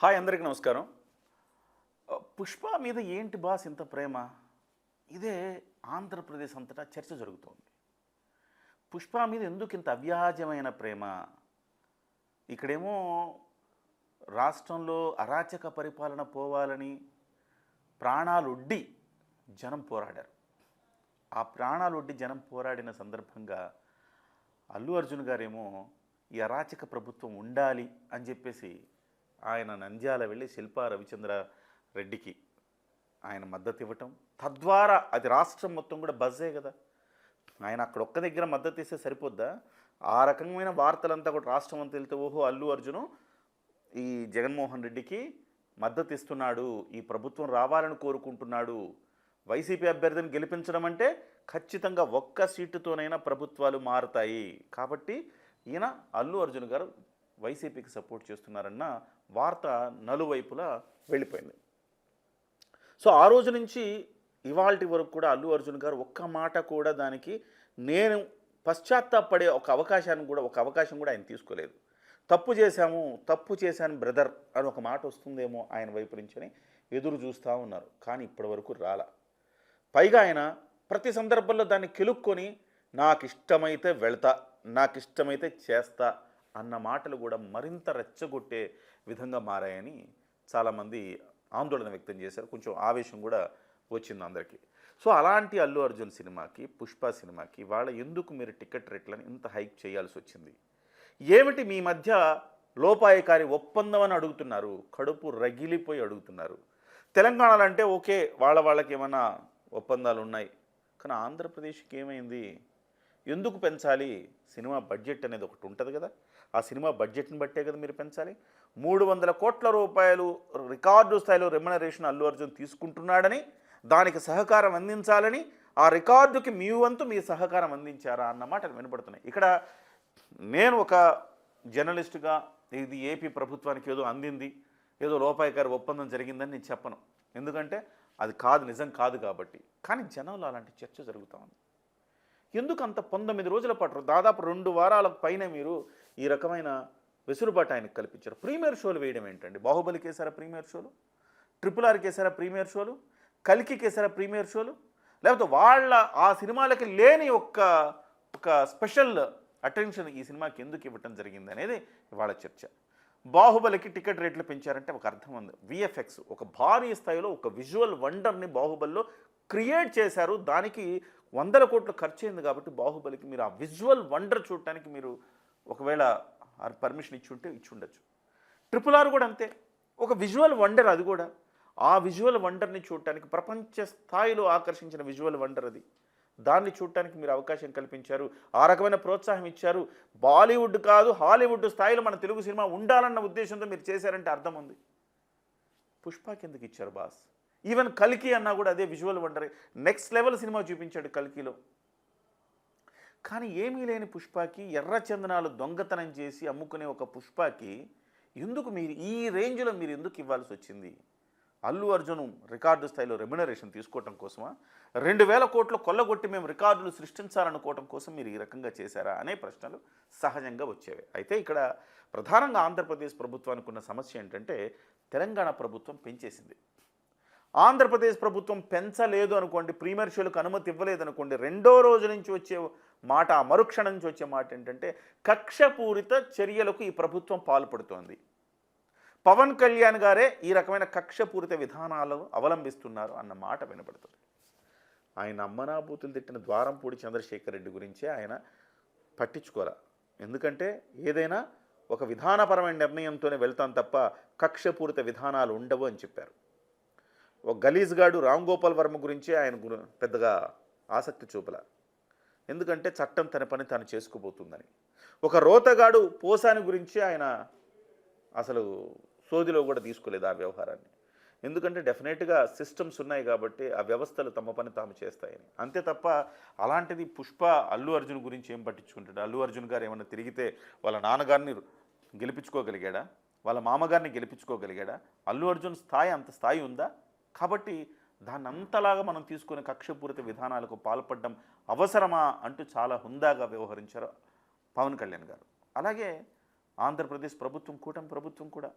Hi అందరికీ నమస్కారం. పుష్ప మీద ఏంటి బాస్ ఇంత ప్రేమ? ఇదే ఆంధ్రప్రదేశ్ అంతటా చర్చ జరుగుతోంది. పుష్ప మీద ఎందుకు ఇంత అవ్యాజమైన ప్రేమ? ఇక్కడేమో రాష్ట్రంలో అరాచక పరిపాలన పోవాలని ప్రాణాలొడ్డి జనం పోరాడారు. ఆ ప్రాణాలొడ్డి జనం పోరాడిన సందర్భంగా అల్లు అర్జున్ గారేమో ఈ అరాచక ప్రభుత్వం ఉండాలి అని చెప్పేసి ఆయన నంద్యాల వెళ్ళి శిల్పా రవిచంద్ర రెడ్డికి ఆయన మద్దతు ఇవ్వటం. తద్వారా అది రాష్ట్రం మొత్తం కూడా బజ్జే కదా. ఆయన అక్కడ ఒక్క దగ్గర మద్దతు ఇస్తే సరిపోద్దా? ఆ రకమైన వార్తలంతా కూడా రాష్ట్రం అంతా వెళ్తే ఓహో అల్లు అర్జును ఈ జగన్మోహన్ రెడ్డికి మద్దతు ఇస్తున్నాడు ఈ ప్రభుత్వం రావాలని కోరుకుంటున్నాడు. వైసీపీ అభ్యర్థిని గెలిపించడం అంటే ఖచ్చితంగా ఒక్క సీటుతోనైనా ప్రభుత్వాలు మారుతాయి. కాబట్టి ఈయన అల్లు అర్జున్ గారు వైసీపీకి సపోర్ట్ చేస్తున్నారన్న వార్త నలువైపులా వెళ్ళిపోయింది. సో ఆ రోజు నుంచి ఇవాల్టి వరకు కూడా అల్లు అర్జున్ గారు ఒక్క మాట కూడా దానికి నేను పశ్చాత్తాపడే ఒక అవకాశాన్ని కూడా ఒక అవకాశం కూడా ఆయన తీసుకోలేదు. తప్పు చేశాము తప్పు చేశాను బ్రదర్ అని ఒక మాట వస్తుందేమో ఆయన వైపు నుంచి ఎదురు చూస్తూ ఉన్నారు. కానీ ఇప్పటి వరకు రాల. పైగా ఆయన ప్రతి సందర్భంలో దాన్ని కెలుక్కొని నాకు ఇష్టమైతే వెళ్తా నాకు ఇష్టమైతే చేస్తా అన్న మాటలు కూడా మరింత రెచ్చగొట్టే విధంగా మారాయని చాలామంది ఆందోళన వ్యక్తం చేశారు. కొంచెం ఆవేశం కూడా వచ్చింది అందరికీ. సో అలాంటి అల్లు అర్జున్ సినిమాకి పుష్ప సినిమాకి వాళ్ళ ఎందుకు మీరు టికెట్ రేట్లను ఇంత హైక్ చేయాల్సి వచ్చింది? ఏమిటి మీ మధ్య లోపాయకారి ఒప్పందం అని అడుగుతున్నారు? కడుపు రగిలిపోయి అడుగుతున్నారు. తెలంగాణలో అంటే ఓకే వాళ్ళ వాళ్ళకి ఏమైనా ఒప్పందాలు ఉన్నాయి. కానీ ఆంధ్రప్రదేశ్కి ఏమైంది? ఎందుకు పెంచాలి? సినిమా బడ్జెట్ అనేది ఒకటి ఉంటుంది కదా. ఆ సినిమా బడ్జెట్ని బట్టే కదా మీరు పెంచాలి. మూడు వందల కోట్ల రూపాయలు రికార్డు స్థాయిలో రెమ్యునరేషన్ అల్లు అర్జున్ తీసుకుంటున్నాడని దానికి సహకారం అందించాలని ఆ రికార్డుకి మీ వంతు మీ సహకారం అందించారా అన్న మాటలు వినపడుతున్నాయి. ఇక్కడ నేను ఒక జర్నలిస్టుగా ఇది ఏపీ ప్రభుత్వానికి ఏదో అందింది ఏదో లోపాయికారి ఒప్పందం జరిగిందని నేను చెప్పను. ఎందుకంటే అది కాదు నిజం కాదు కాబట్టి. కానీ జనంలో అలాంటి చర్చ జరుగుతూ ఉంది. ఎందుకు అంత పంతొమ్మిది రోజుల పాటు దాదాపు రెండు వారాల పైన మీరు ఈ రకమైన వెసులుబాటు ఆయనకు కల్పించారు. ప్రీమియర్ షోలు వేయడం ఏంటండి? బాహుబలికి వేసారా ప్రీమియర్ షోలు? ట్రిపుల్ ఆర్కి వేసారా ప్రీమియర్ షోలు? కలికికి వేసారా ప్రీమియర్ షోలు? లేకపోతే వాళ్ళ ఆ సినిమాలకి లేని ఒక్క ఒక స్పెషల్ అటెన్షన్ ఈ సినిమాకి ఎందుకు ఇవ్వటం జరిగింది అనేది ఇవాళ చర్చ. బాహుబలికి టికెట్ రేట్లు పెంచారంటే ఒక అర్థం ఉంది. విఎఫ్ఎక్స్ ఒక భారీ స్థాయిలో ఒక విజువల్ వండర్ని బాహుబలిలో క్రియేట్ చేశారు. దానికి వందల కోట్లు ఖర్చు అయింది కాబట్టి బాహుబలికి మీరు ఆ విజువల్ వండర్ చూడటానికి మీరు ఒకవేళ పర్మిషన్ ఇచ్చి ఉంటే ఇచ్చి ఉండొచ్చు ట్రిపుల్ ఆర్ కూడా అంతే. ఒక విజువల్ వండర్ అది కూడా. ఆ విజువల్ వండర్ని చూడటానికి ప్రపంచ స్థాయిలో ఆకర్షించిన విజువల్ వండర్ అది. దాన్ని చూడటానికి మీరు అవకాశం కల్పించారు. ఆ రకమైన ప్రోత్సాహం ఇచ్చారు. బాలీవుడ్ కాదు హాలీవుడ్ స్థాయిలో మన తెలుగు సినిమా ఉండాలన్న ఉద్దేశంతో మీరు చేశారంటే అర్థం ఉంది. పుష్పకి ఎందుకు ఇచ్చారు బాస్. ఈవెన్ కల్కి అన్నా కూడా అదే విజువల్ వండరే. నెక్స్ట్ లెవెల్ సినిమా చూపించాడు కల్కిలో. కానీ ఏమీ లేని పుష్పకి ఎర్ర చందనాలు దొంగతనం చేసి అమ్ముకునే ఒక పుష్పకి ఎందుకు మీరు ఈ రేంజ్లో మీరు ఎందుకు ఇవ్వాల్సి వచ్చింది? అల్లు అర్జున్ రికార్డు స్థాయిలో రెమ్యునరేషన్ తీసుకోవటం కోసమా? రెండు వేల కోట్లు కొల్లగొట్టి మేము రికార్డులు సృష్టించాలనుకోవటం కోసం మీరు ఈ రకంగా చేశారా అనే ప్రశ్నలు సహజంగా వచ్చేవి. అయితే ఇక్కడ ప్రధానంగా ఆంధ్రప్రదేశ్ ప్రభుత్వానికి ఉన్న సమస్య ఏంటంటే తెలంగాణ ప్రభుత్వం పెంచేసింది. ఆంధ్రప్రదేశ్ ప్రభుత్వం పెంచలేదు అనుకోండి ప్రీమియర్ షోలకు అనుమతి ఇవ్వలేదు అనుకోండి రెండో రోజు నుంచి వచ్చే మాట ఆ మరుక్షణం నుంచి వచ్చే మాట ఏంటంటే కక్షపూరిత చర్యలకు ఈ ప్రభుత్వం పాల్పడుతోంది. పవన్ కళ్యాణ్ గారే ఈ రకమైన కక్షపూరిత విధానాలను అవలంబిస్తున్నారు అన్న మాట వినపడుతుంది. ఆయన అమ్మనాభూతులు తిట్టిన ద్వారంపూడి చంద్రశేఖర్ రెడ్డి గురించే ఆయన పట్టించుకోరా? ఎందుకంటే ఏదైనా ఒక విధానపరమైన నిర్ణయంతోనే వెళ్తాం తప్ప కక్షపూరిత విధానాలు ఉండవు అని చెప్పారు. ఒక గలీజ్గాడు రామ్ గోపాల్ వర్మ గురించే ఆయన పెద్దగా ఆసక్తి చూపల. ఎందుకంటే చట్టం తన పని తాను చేసుకుపోతుందని ఒక రోతగాడు పోసాని గురించి ఆయన అసలు సోదిలో కూడా తీసుకోలేదు ఆ వ్యవహారాన్ని. ఎందుకంటే డెఫినెట్గా సిస్టమ్స్ ఉన్నాయి కాబట్టి ఆ వ్యవస్థలు తమ పని తాము చేస్తాయని. అంతే తప్ప అలాంటిది పుష్ప అల్లు అర్జున్ గురించి ఏం పట్టించుకుంటాడు? అల్లు అర్జున్ గారు ఏమైనా తిరిగితే వాళ్ళ నాన్నగారిని గెలిపించుకోగలిగాడా? వాళ్ళ మామగారిని గెలిపించుకోగలిగాడా? అల్లు అర్జున్ స్థాయి అంత స్థాయి ఉందా? కాబట్టి దాన్ని అంతలాగా మనం తీసుకునే కక్షపూరిత విధానాలకు పాల్పడడం అవసరమా అంటూ చాలా హుందాగా వ్యవహరించారు పవన్ కళ్యాణ్ గారు. అలాగే ఆంధ్రప్రదేశ్ ప్రభుత్వం కూటమి ప్రభుత్వం కూడా.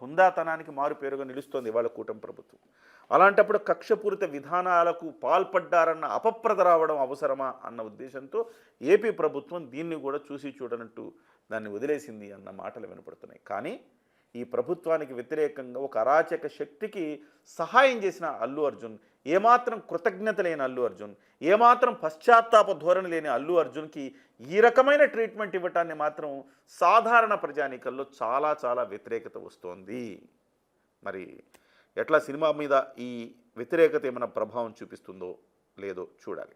హుందాతనానికి మారు పేరుగా నిలుస్తోంది ఇవాళ కూటమి ప్రభుత్వం. అలాంటప్పుడు కక్షపూరిత విధానాలకు పాల్పడ్డారన్న అపప్రద రావడం అవసరమా అన్న ఉద్దేశంతో ఏపీ ప్రభుత్వం దీన్ని కూడా చూసి చూడనట్టు దాన్ని వదిలేసింది అన్న మాటలు వినపడుతున్నాయి. కానీ ఈ ప్రభుత్వానికి వ్యతిరేకంగా ఒక అరాచక శక్తికి సహాయం చేసిన అల్లు అర్జున్ ఏమాత్రం కృతజ్ఞత లేని అల్లు అర్జున్ ఏమాత్రం పశ్చాత్తాప ధోరణి లేని అల్లు అర్జున్కి ఈ రకమైన ట్రీట్మెంట్ ఇవ్వటాన్ని మాత్రం సాధారణ ప్రజానీకల్లో చాలా చాలా వ్యతిరేకత వస్తోంది. మరి ఎట్లా సినిమా మీద ఈ వ్యతిరేకత ఏమైనా ప్రభావం చూపిస్తుందో లేదో చూడాలి.